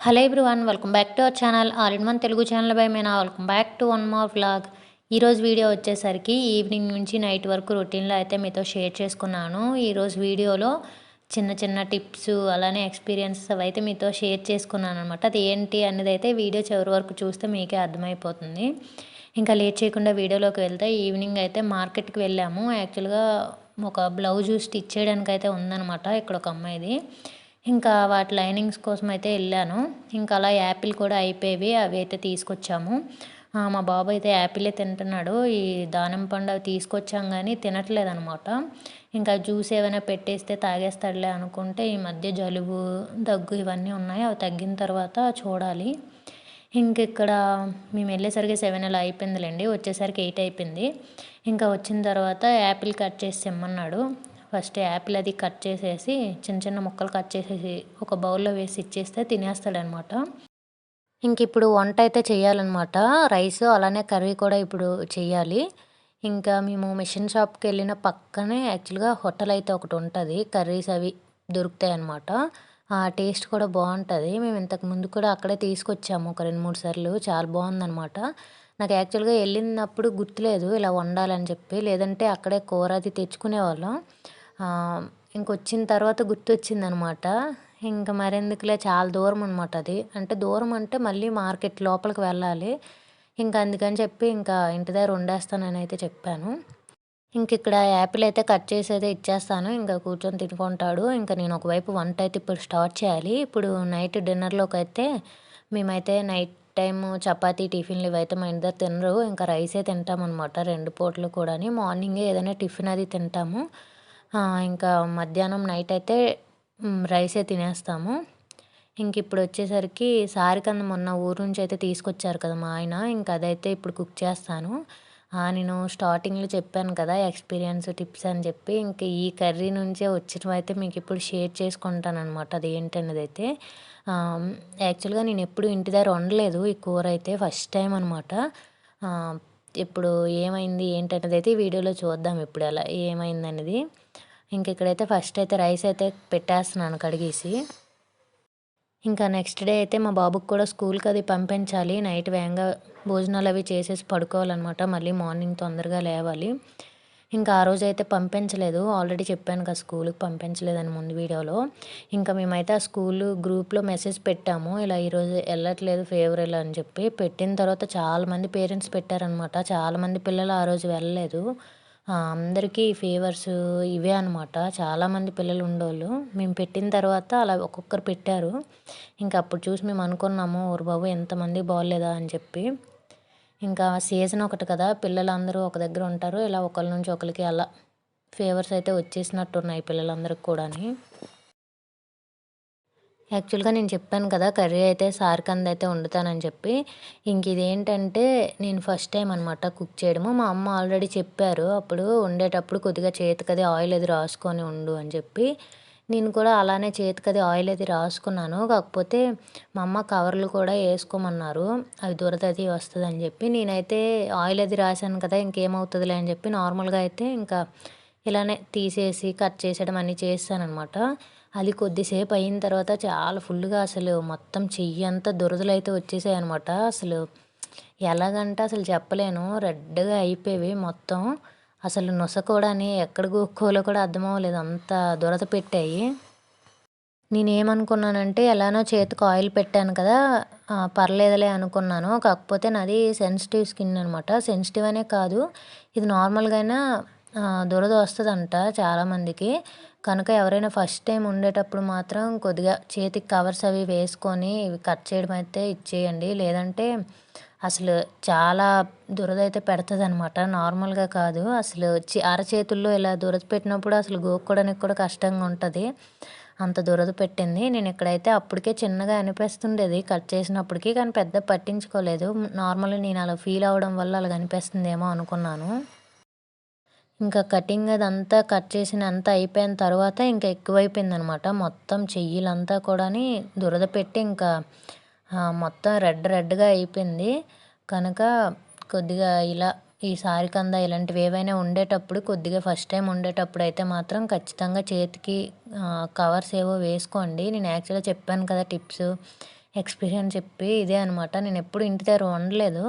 Hello everyone welcome back to our channel all in one Telugu channel by Meena. Welcome back to one more vlog. ఈరోజు video వచ్చేసరికి evening నుంచి night వరకు రొటీన్లో అయితే మీతో share చేసుకున్నాను. ఈరోజు వీడియోలో చిన్న చిన్న టిప్స్ అలానే ఎక్స్పీరియన్సెస్ అవి అయితే మీతో షేర్ చేసుకున్నాను అనమాట అది ఏంటి అనేది అయితే వీడియో చివరి వరకు చూస్తే మీకే అర్థమైపోతుంది. ఇంకా లేట్ చేయకుండా వీడియోలోకి వెళ్తే ఈవినింగ్ అయితే మార్కెట్కి వెళ్ళాము. యాక్చువల్గా ఒక బ్లౌజ్ స్టిచ్ చేయడానికి అయితే ఉందన్నమాట ఇక్కడ ఒక అమ్మాయిది. ఇంకా వాటి లైనింగ్స్ కోసం అయితే వెళ్ళాను. ఇంకా అలా యాపిల్ కూడా అయిపోయేవి అవి అయితే తీసుకొచ్చాము. మా బాబు అయితే యాపిలే తింటున్నాడు. ఈ దానిమ్మ పండు అవి తీసుకొచ్చాం కానీ తినట్లేదు అనమాట ఇంకా జ్యూస్ ఏమైనా పెట్టేస్తే తాగేస్తాడులే అనుకుంటే ఈ మధ్య జలుబు దగ్గు ఇవన్నీ ఉన్నాయి. అవి తగ్గిన తర్వాత చూడాలి. ఇంక ఇక్కడ మేము వెళ్ళేసరికి సెవెన్ అలా అయిపోయిందిలేండి. వచ్చేసరికి ఎయిట్ అయిపోయింది. ఇంకా వచ్చిన తర్వాత యాపిల్ కట్ చేసి ఇమ్మన్నాడు ఫస్ట్ యాపిల్ అది కట్ చేసేసి చిన్న చిన్న ముక్కలు కట్ చేసేసి ఒక బౌల్లో వేసి ఇచ్చేస్తే తినేస్తాడనమాట. ఇంక ఇప్పుడు వంట అయితే చేయాలన్నమాట. రైస్ అలానే కర్రీ కూడా ఇప్పుడు చేయాలి. ఇంకా మేము మిషన్ షాప్కి వెళ్ళిన పక్కనే యాక్చువల్గా హోటల్ అయితే ఒకటి ఉంటుంది. కర్రీస్ అవి దొరుకుతాయి అన్నమాట. ఆ టేస్ట్ కూడా బాగుంటుంది. మేము ఇంతకు ముందు కూడా అక్కడే తీసుకొచ్చాము ఒక రెండు మూడు సార్లు. చాలా బాగుందన్నమాట. నాకు యాక్చువల్గా వెళ్ళినప్పుడు గుర్తులేదు ఇలా వండాలని చెప్పి. లేదంటే అక్కడే కూర అది తెచ్చుకునేవాళ్ళం. ఇంకొచ్చిన తర్వాత గుర్తొచ్చిందనమాట. ఇంకా మరెందుకులే చాలా దూరం అనమాట అది. అంటే దూరం అంటే మళ్ళీ మార్కెట్ లోపలికి వెళ్ళాలి. ఇంకా అందుకని చెప్పి ఇంకా ఇంటి దగ్గర వండేస్తానని అయితే చెప్పాను. ఇంక ఇక్కడ యాపిల్ అయితే కట్ చేసి అయితే ఇచ్చేస్తాను. ఇంకా కూర్చొని తినుకుంటాడు. ఇంకా నేను ఒకవైపు వంట అయితే ఇప్పుడు స్టార్ట్ చేయాలి. ఇప్పుడు నైట్ డిన్నర్లోకి అయితే మేమైతే నైట్ టైం చపాతీ టిఫిన్లు ఇవైతే మా ఇంటి దగ్గర తినరు. ఇంకా రైసే తింటామన్నమాట. రెండు పూటలు కూడా మార్నింగే ఏదైనా టిఫిన్ అది తింటాము. ఇంకా మధ్యాహ్నం నైట్ అయితే రైసే తినేస్తాము. ఇంక ఇప్పుడు వచ్చేసరికి సారికంద మొన్న ఊరు నుంచి అయితే తీసుకొచ్చారు కదా మా ఆయన. ఇంకా అదైతే ఇప్పుడు కుక్ చేస్తాను. నేను స్టార్టింగ్లో చెప్పాను కదా ఎక్స్పీరియన్స్ టిప్స్ అని చెప్పి. ఇంక ఈ కర్రీ నుంచే వచ్చినవి అయితే మీకు ఇప్పుడు షేర్ చేసుకుంటాను అనమాట అది ఏంటనేది అయితే యాక్చువల్గా నేను ఎప్పుడు ఇంటి దగ్గర వండలేదు ఈ కూర అయితే ఫస్ట్ టైం అనమాట ఇప్పుడు ఏమైంది ఏంటనేది అయితే ఈ వీడియోలో చూద్దాం ఇప్పుడు అలా ఏమైంది అనేది ఇంక ఇక్కడైతే ఫస్ట్ అయితే రైస్ అయితే పెట్టేస్తున్నాను కడిగేసి. ఇంకా నెక్స్ట్ డే అయితే మా బాబుకి కూడా స్కూల్కి అది పంపించాలి. నైట్ వేగంగా భోజనాలు అవి చేసేసి పడుకోవాలన్నమాట. మళ్ళీ మార్నింగ్ తొందరగా లేవాలి. ఇంకా ఆ రోజు అయితే పంపించలేదు. ఆల్రెడీ చెప్పాను కదా స్కూల్కి పంపించలేదని ముందు వీడియోలో. ఇంకా మేమైతే ఆ స్కూల్ గ్రూప్లో మెసేజ్ పెట్టాము. ఇలా ఈరోజు వెళ్ళట్లేదు ఫేవరెల్ అని చెప్పి. పెట్టిన తర్వాత చాలామంది పేరెంట్స్ పెట్టారనమాట చాలామంది పిల్లలు ఆ రోజు వెళ్ళలేదు. అందరికీ ఫీవర్స్ ఇవే అనమాట చాలామంది పిల్లలు ఉండేవాళ్ళు. మేము పెట్టిన తర్వాత అలా ఒక్కొక్కరు పెట్టారు. ఇంకా అప్పుడు చూసి మేము అనుకున్నాము ఊరు బాబు ఎంతమంది బాగోలేదా? అని చెప్పి. ఇంకా సీజన్ ఒకటి కదా పిల్లలందరూ ఒక దగ్గర ఉంటారు. ఇలా ఒకరి నుంచి ఒకరికి అలా ఫీవర్స్ అయితే వచ్చేసినట్టున్నాయి పిల్లలందరికి కూడా యాక్చువల్గా నేను చెప్పాను కదా కర్రీ అయితే సార్కంద అయితే వండుతానని చెప్పి. ఇంక ఇదేంటంటే నేను ఫస్ట్ టైం అనమాట కుక్ చేయడము. మా అమ్మ ఆల్రెడీ చెప్పారు అప్పుడు వండేటప్పుడు కొద్దిగా చేతికది ఆయిల్ అది రాసుకొని ఉండు అని చెప్పి. నేను కూడా అలానే చేతికది ఆయిల్ అది రాసుకున్నాను. కాకపోతే మా అమ్మ కవర్లు కూడా వేసుకోమన్నారు. అవి దురదది వస్తుంది అని చెప్పి. నేనైతే ఆయిల్ అది రాశాను కదా ఇంకేమవుతుందిలే అని చెప్పి నార్మల్గా అయితే ఇంకా ఇలానే తీసేసి కట్ చేసేయడం అన్నీ చేస్తానమాట అనమాట అది కొద్దిసేపు అయిన తర్వాత చాలా ఫుల్గా అసలు మొత్తం చెయ్యి అంతా దురదలు అయితే వచ్చేసాయి అనమాట అసలు ఎలాగంటే అసలు చెప్పలేను. రెడ్గా అయిపోయేవి మొత్తం. అసలు నొస కూడా ఎక్కడ గోక్కోలో కూడా అర్థం అవ్వలేదు. అంత దురద పెట్టాయి. నేనేమనుకున్నానంటే ఎలానో చేతికి ఆయిల్ పెట్టాను కదా పర్లేదులే అనుకున్నాను. కాకపోతే నాది సెన్సిటివ్ స్కిన్ అనమాట సెన్సిటివ్ అనే కాదు. ఇది నార్మల్గా దురద వస్తుందంట చాలామందికి. కనుక ఎవరైనా ఫస్ట్ టైం ఉండేటప్పుడు మాత్రం కొద్దిగా చేతికి కవర్స్ అవి వేసుకొని ఇవి కట్ చేయడం అయితే ఇచ్చేయండి. లేదంటే అసలు చాలా దురద అయితే పెడుతుంది అనమాట నార్మల్గా కాదు. అసలు అరచేతుల్లో ఇలా దురద పెట్టినప్పుడు అసలు గోక్కోడానికి కూడా కష్టంగా ఉంటుంది. అంత దురద పెట్టింది. నేను ఇక్కడైతే అప్పటికే చిన్నగా అనిపిస్తుండేది కట్ చేసినప్పటికీ. కానీ పెద్ద పట్టించుకోలేదు. నార్మల్గా నేను అలా ఫీల్ అవ్వడం వల్ల అలా అనిపిస్తుందేమో అనుకున్నాను. ఇంకా కటింగ్ అదంతా కట్ చేసిన అంతా అయిపోయిన తర్వాత ఇంకా ఎక్కువైపోయింది అనమాట మొత్తం చెయ్యిలంతా కూడా దురద పెట్టి ఇంకా మొత్తం రెడ్ రెడ్గా అయిపోయింది. కనుక కొద్దిగా ఇలా ఈ సారికంద ఇలాంటివి ఏవైనా ఉండేటప్పుడు కొద్దిగా ఫస్ట్ టైం ఉండేటప్పుడు అయితే మాత్రం ఖచ్చితంగా చేతికి కవర్స్ ఏవో వేసుకోండి. నేను యాక్చువల్గా చెప్పాను కదా టిప్స్ ఎక్స్పీరియన్స్ చెప్పి ఇదే అనమాట. నేను ఎప్పుడు ఇంటి దగ్గర వండలేదు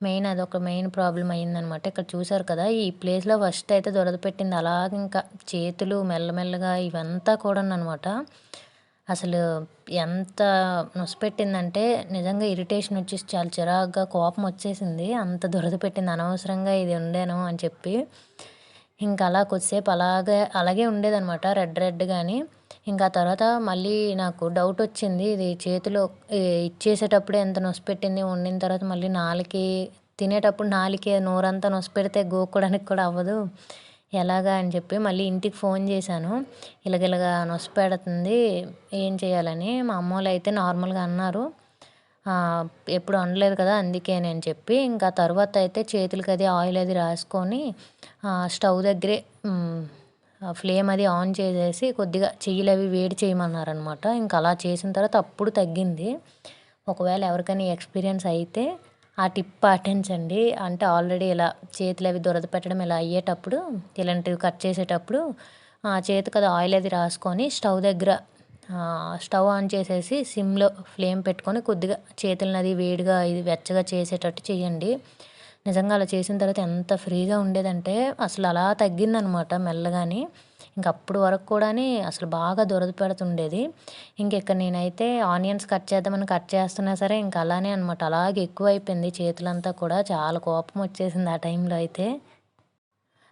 మెయిన్ అదొక మెయిన్ ప్రాబ్లం అయిందనమాట ఇక్కడ చూసారు కదా ఈ ప్లేస్లో ఫస్ట్ అయితే దొరద పెట్టింది. అలాగ ఇంకా చేతులు మెల్లమెల్లగా ఇవంతా కూడా అనమాట అసలు ఎంత నొసపెట్టిందంటే నిజంగా ఇరిటేషన్ వచ్చేసి చాలా చిరాగ్గా కోపం వచ్చేసింది. అంత దురద పెట్టింది. అనవసరంగా ఇది ఉండేను అని చెప్పి. ఇంకా అలా కొద్దిసేపు అలాగే అలాగే ఉండేదనమాట రెడ్ రెడ్ కానీ ఇంకా తర్వాత మళ్ళీ నాకు డౌట్ వచ్చింది ఇది చేతిలో ఇచ్చేసేటప్పుడే ఎంత నొసిపెట్టింది వండిన తర్వాత మళ్ళీ నాలుకి తినేటప్పుడు నాలుకే నోరంతా నొసిపెడితే గోక్కోడానికి కూడా అవ్వదు. ఎలాగా అని చెప్పి మళ్ళీ ఇంటికి ఫోన్ చేశాను. ఇలాగ నొసి పెడుతుంది ఏం చేయాలని. మా అమ్మ వాళ్ళు అయితే నార్మల్గా అన్నారు. ఎప్పుడు వండలేదు కదా అందుకే నేను చెప్పి ఇంకా తర్వాత అయితే చేతులకి అది ఆయిల్ అది రాసుకొని స్టవ్ దగ్గరే ఫ్లేమ్ అది ఆన్ చేసేసి కొద్దిగా చెయ్యిలు అవి వేడి చేయమన్నారనమాట. ఇంకా అలా చేసిన తర్వాత అప్పుడు తగ్గింది. ఒకవేళ ఎవరికైనా ఎక్స్పీరియన్స్ అయితే ఆ టిప్ పాటించండి. అంటే ఆల్రెడీ ఇలా చేతులు అవి దురద పెట్టడం ఇలా అయ్యేటప్పుడు ఇలాంటివి కట్ చేసేటప్పుడు చేతికి అది ఆయిల్ అది రాసుకొని స్టవ్ దగ్గర స్టవ్ ఆన్ చేసేసి సిమ్లో ఫ్లేమ్ పెట్టుకొని కొద్దిగా చేతులను అది వేడిగా ఇది వెచ్చగా చేసేటట్టు చేయండి. నిజంగా అలా చేసిన తర్వాత ఎంత ఫ్రీగా ఉండేదంటే అసలు అలా తగ్గిందనమాట మెల్లగాని. ఇంక అప్పుడు వరకు కూడా అసలు బాగా దురద పెడుతుండేది. ఇంక ఇక్కడ నేనైతే ఆనియన్స్ కట్ చేద్దామని కట్ చేస్తున్నా సరే ఇంక అలానే అనమాట. అలాగే ఎక్కువ అయిపోయింది చేతులంతా కూడా. చాలా కోపం వచ్చేసింది ఆ టైంలో అయితే.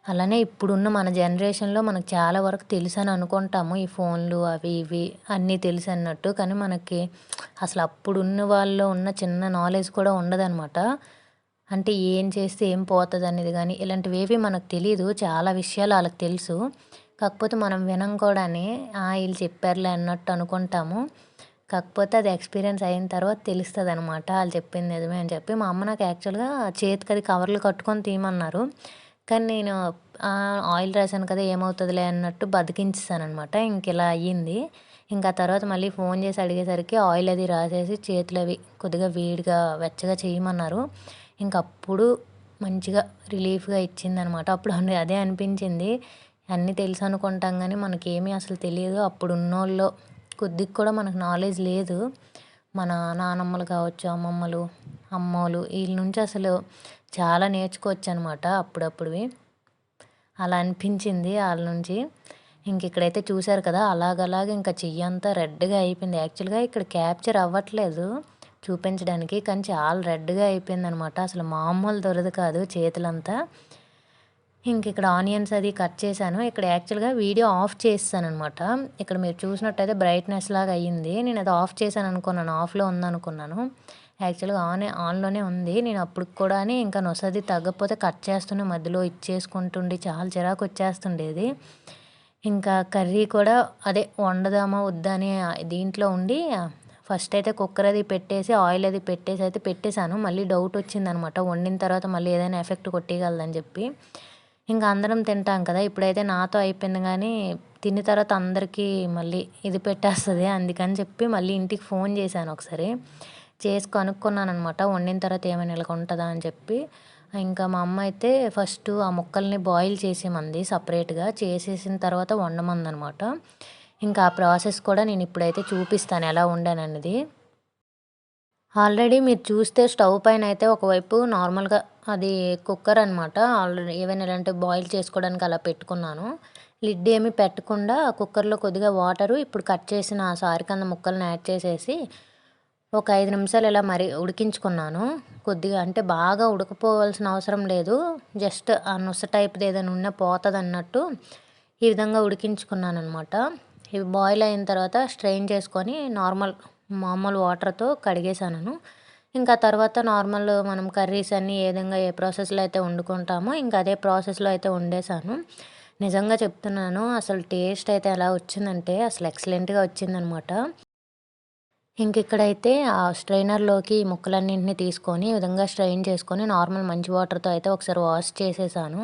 అలానే ఇప్పుడున్న మన జనరేషన్లో మనకు చాలా వరకు తెలుసు అని అనుకుంటాము. ఈ ఫోన్లు అవి ఇవి అన్నీ తెలుసు అన్నట్టు. కానీ మనకి అసలు అప్పుడున్న వాళ్ళలో ఉన్న చిన్న నాలెడ్జ్ కూడా ఉండదన్నమాట. అంటే ఏం చేస్తే ఏం పోతుంది అనేది కానీ ఇలాంటివి ఏవి మనకు తెలియదు చాలా విషయాలు వాళ్ళకి తెలుసు. కాకపోతే మనం వినం కూడా వీళ్ళు చెప్పారులే అన్నట్టు అనుకుంటాము. కాకపోతే అది ఎక్స్పీరియన్స్ అయిన తర్వాత తెలుస్తుంది అనమాట వాళ్ళు చెప్పింది నిజమే అని చెప్పి. మా అమ్మ నాకు యాక్చువల్గా చేతికి అది కవర్లు కట్టుకొని తీయమన్నారు. కానీ నేను ఆయిల్ రాశాను కదా ఏమవుతుందిలే అన్నట్టు బతికించేసాను అనమాట ఇంక ఇలా అయ్యింది. ఇంకా తర్వాత మళ్ళీ ఫోన్ చేసి అడిగేసరికి ఆయిల్ అది రాసేసి చేతులు అవి కొద్దిగా వేడిగా వెచ్చగా చేయమన్నారు. ఇంకప్పుడు మంచిగా రిలీఫ్గా ఇచ్చిందనమాట అప్పుడు అదే అనిపించింది. అన్నీ తెలుసు అనుకుంటాం కానీ మనకేమీ అసలు తెలియదు. అప్పుడు ఉన్నోళ్ళు కొద్దిగా కూడా మనకు నాలెడ్జ్ లేదు. మన నానమ్మలు కావచ్చు అమ్మమ్మలు అమ్మోళ్ళు వీళ్ళ నుంచి అసలు చాలా నేర్చుకోవచ్చు అనమాట అప్పుడప్పుడువి. అలా అనిపించింది వాళ్ళ నుంచి. ఇంక ఇక్కడైతే చూశారు కదా అలాగలాగ ఇంకా చెయ్యి అంతా రెడ్గా అయిపోయింది. యాక్చువల్గా ఇక్కడ క్యాప్చర్ అవ్వట్లేదు చూపించడానికి కానీ చాలా రెడ్గా అయిపోయింది అనమాట అసలు మామూలు దొరదు కాదు చేతులంతా. ఇంక ఇక్కడ ఆనియన్స్ అది కట్ చేశాను. ఇక్కడ యాక్చువల్గా వీడియో ఆఫ్ చేస్తాను అనమాట ఇక్కడ మీరు చూసినట్టయితే బ్రైట్నెస్ లాగా అయ్యింది. నేను అది ఆఫ్ చేశాను అనుకున్నాను ఆఫ్లో ఉందనుకున్నాను. యాక్చువల్గా ఆన్ ఆన్లోనే ఉంది. నేను అప్పుడు కూడా ఇంకా నొసది తగ్గకపోతే కట్ చేస్తూనే మధ్యలో ఇచ్చేసుకుంటుండి చాలా చిరాకు వచ్చేస్తుండేది. ఇంకా కర్రీ కూడా అదే వండదామా వద్దా అని దీంట్లో ఉండి ఫస్ట్ అయితే కుక్కర్ అది పెట్టేసి ఆయిల్ అది పెట్టేసి అయితే పెట్టేశాను. మళ్ళీ డౌట్ వచ్చిందనమాట. వండిన తర్వాత మళ్ళీ ఏదైనా ఎఫెక్ట్ కొట్టేయగలదని చెప్పి. ఇంకా అందరం తింటాం కదా ఇప్పుడైతే నాతో అయిపోయింది కానీ తిన్న తర్వాత అందరికీ మళ్ళీ ఇది పెట్టేస్తుంది అందుకని చెప్పి మళ్ళీ ఇంటికి ఫోన్ చేశాను ఒకసారి. చేసి కనుక్కున్నాను అనమాట వండిన తర్వాత ఏమైనా ఇలా ఉంటుందా అని చెప్పి. ఇంకా మా అమ్మ అయితే ఫస్ట్ ఆ ముక్కల్ని బాయిల్ చేసేమంది సపరేట్గా. చేసేసిన తర్వాత వండమంది అనమాట ఇంకా ఆ ప్రాసెస్ కూడా నేను ఇప్పుడైతే చూపిస్తాను ఎలా వండానన్నది. ఆల్రెడీ మీరు చూస్తే స్టవ్ పైన అయితే ఒకవైపు నార్మల్గా అది కుక్కర్ అనమాట ఆల్రెడీ ఏవైనా ఇలాంటి బాయిల్ చేసుకోవడానికి అలా పెట్టుకున్నాను. లిడ్ ఏమి పెట్టకుండా కుక్కర్లో కొద్దిగా వాటరు ఇప్పుడు కట్ చేసిన సారికంద ముక్కలను యాడ్ చేసేసి ఒక ఐదు నిమిషాలు ఇలా మరి ఉడికించుకున్నాను. కొద్దిగా అంటే బాగా ఉడకపోవాల్సిన అవసరం లేదు. జస్ట్ ఆ నుస టైప్ది ఏదైనా ఉన్న పోతుంది అన్నట్టు ఈ విధంగా ఉడికించుకున్నాను అనమాట ఇవి బాయిల్ అయిన తర్వాత స్ట్రెయిన్ చేసుకొని నార్మల్ మామూలు వాటర్తో కడిగేసాను ఇంకా తర్వాత నార్మల్ మనం కర్రీస్ అన్నీ ఏ విధంగా ఏ ప్రాసెస్లో అయితే వండుకుంటామో ఇంకా అదే ప్రాసెస్లో అయితే వండేసాను నిజంగా చెప్తున్నాను అసలు టేస్ట్ అయితే ఎలా వచ్చిందంటే అసలు ఎక్సలెంట్గా వచ్చిందనమాట ఇంక ఇక్కడైతే ఆ స్ట్రైనర్లోకి ముక్కలన్నింటినీ తీసుకొని ఈ విధంగా స్ట్రెయిన్ చేసుకొని నార్మల్ మంచి వాటర్తో అయితే ఒకసారి వాష్ చేసేసాను.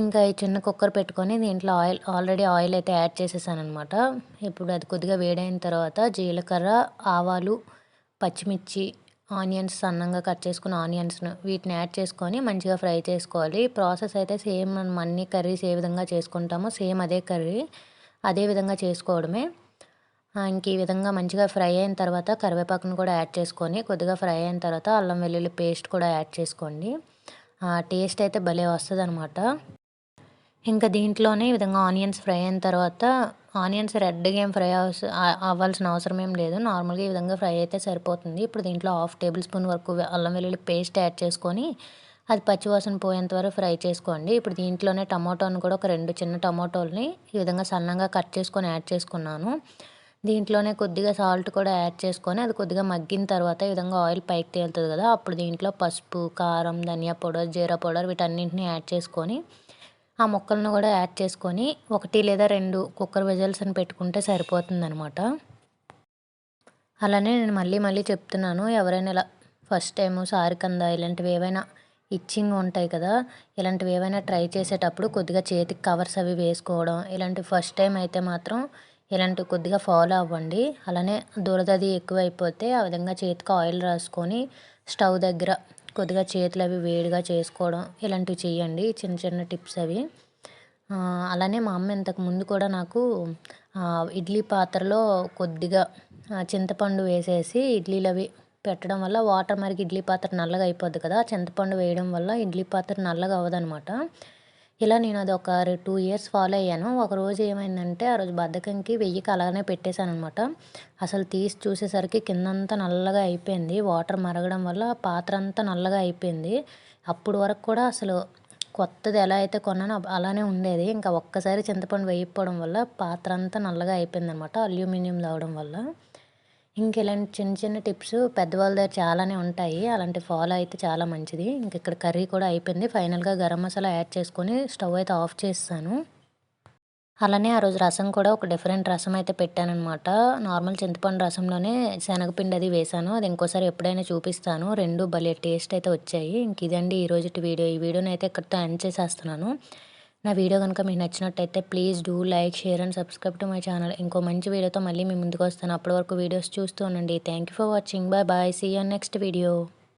ఇంకా ఈ చిన్న కుక్కర్ పెట్టుకొని దీంట్లో ఆయిల్ ఆల్రెడీ ఆయిల్ అయితే యాడ్ చేసేసాను అనమాట ఇప్పుడు అది కొద్దిగా వేడైన తర్వాత జీలకర్ర ఆవాలు పచ్చిమిర్చి ఆనియన్స్ సన్నంగా కట్ చేసుకున్న ఆనియన్స్ను వీటిని యాడ్ చేసుకొని మంచిగా ఫ్రై చేసుకోవాలి. ప్రాసెస్ అయితే సేమ్ మనం అన్ని కర్రీస్ ఏ విధంగా చేసుకుంటామో సేమ్ అదే కర్రీ అదే విధంగా చేసుకోవడమే. ఇంక ఈ విధంగా మంచిగా ఫ్రై అయిన తర్వాత కరివేపాకును కూడా యాడ్ చేసుకొని కొద్దిగా ఫ్రై అయిన తర్వాత అల్లం వెల్లుల్లి పేస్ట్ కూడా యాడ్ చేసుకోండి. టేస్ట్ అయితే భలే వస్తుంది అనమాట ఇంకా దీంట్లోనే ఈ విధంగా ఆనియన్స్ ఫ్రై అయిన తర్వాత ఆనియన్స్ రెడ్గా ఏం ఫ్రై అవ్వాల్సిన అవసరం ఏం లేదు. నార్మల్గా ఈ విధంగా ఫ్రై అయితే సరిపోతుంది. ఇప్పుడు దీంట్లో హాఫ్ టేబుల్ స్పూన్ వరకు అల్లం వెల్లుల్లి పేస్ట్ యాడ్ చేసుకొని అది పచ్చివాసన పోయేంత వరకు ఫ్రై చేసుకోండి. ఇప్పుడు దీంట్లోనే టమాటోని కూడా ఒక రెండు చిన్న టమాటోల్ని ఈ విధంగా సన్నగా కట్ చేసుకొని యాడ్ చేసుకున్నాను. దీంట్లోనే కొద్దిగా సాల్ట్ కూడా యాడ్ చేసుకొని అది కొద్దిగా మగ్గిన తర్వాత ఈ విధంగా ఆయిల్ పైకి తేలుతుంది కదా అప్పుడు దీంట్లో పసుపు కారం ధనియా పౌడర్ జీరా పౌడర్ వీటన్నింటిని యాడ్ చేసుకొని ఆ ముక్కలను కూడా యాడ్ చేసుకొని ఒకటి లేదా రెండు కుక్కర్ విజల్స్ని పెట్టుకుంటే సరిపోతుందనమాట అలానే నేను మళ్ళీ మళ్ళీ చెప్తున్నాను ఎవరైనా ఇలా ఫస్ట్ టైము సారికంద ఇలాంటివి ఏవైనా ఇచ్చింగ్ ఉంటాయి కదా ఇలాంటివి ఏవైనా ట్రై చేసేటప్పుడు కొద్దిగా చేతికి కవర్స్ అవి వేసుకోవడం ఇలాంటి ఫస్ట్ టైం అయితే మాత్రం ఇలాంటివి కొద్దిగా ఫాలో అవ్వండి. అలానే దురదది ఎక్కువైపోతే ఆ విధంగా చేతికి ఆయిల్ రాసుకొని స్టవ్ దగ్గర కొద్దిగా చేతులు అవి వేడిగా చేసుకోవడం ఇలాంటివి చేయండి. చిన్న చిన్న టిప్స్ అవి. అలానే మా అమ్మ ఇంతకుముందు కూడా నాకు ఇడ్లీ పాత్రలో కొద్దిగా చింతపండు వేసేసి ఇడ్లీలు అవి పెట్టడం వల్ల వాటర్ మరికి ఇడ్లీ పాత్ర నల్లగా అయిపోద్ది కదా. చింతపండు వేయడం వల్ల ఇడ్లీ పాత్ర నల్లగా అవ్వదనమాట. ఇలా నేను అది ఒక టూ ఇయర్స్ ఫాలో అయ్యాను. ఒకరోజు ఏమైందంటే ఆ రోజు బద్ధకంకి వెయ్యికి అలానే పెట్టేశాను అనమాట అసలు తీసి చూసేసరికి కిందంతా నల్లగా అయిపోయింది. వాటర్ మరగడం వల్ల పాత్ర అంతా నల్లగా అయిపోయింది. అప్పుడు వరకు కూడా అసలు కొత్తది ఎలా అయితే కొన్నానో అలానే ఉండేది. ఇంకా ఒక్కసారి చింతపండు వేయకపోవడం వల్ల పాత్ర అంతా నల్లగా అయిపోయింది అనమాట అల్యూమినియం తాగడం వల్ల. ఇంక ఇలాంటి చిన్న చిన్న టిప్స్ పెద్దవాళ్ళ దగ్గర చాలానే ఉంటాయి. అలాంటి ఫాలో అయితే చాలా మంచిది. ఇంక ఇక్కడ కర్రీ కూడా అయిపోయింది. ఫైనల్గా గరం మసాలా యాడ్ చేసుకొని స్టవ్ అయితే ఆఫ్ చేస్తాను అలానే ఆ రోజు రసం కూడా ఒక డిఫరెంట్ రసం అయితే పెట్టానమాట నార్మల్ చింతపండు రసంలోనే శనగపిండి అది వేసాను. అది ఇంకోసారి ఎప్పుడైనా చూపిస్తాను. రెండు భలే టేస్ట్ అయితే వచ్చాయి. ఇంక ఇదండి ఈరోజు వీడియో. ఈ వీడియోని అయితే ఇక్కడితో ఎండ్ చేసేస్తున్నాను. నా వీడియో కనుక మీకు నచ్చినట్టయితే please do like share and subscribe to my channel. ఇంకో మంచి వీడియోతో మళ్ళీ మీ ముందుకు వస్తాను. అప్పటి వరకు వీడియోస్ చూస్తూ ఉండండి. Thank you for watching bye bye see you next video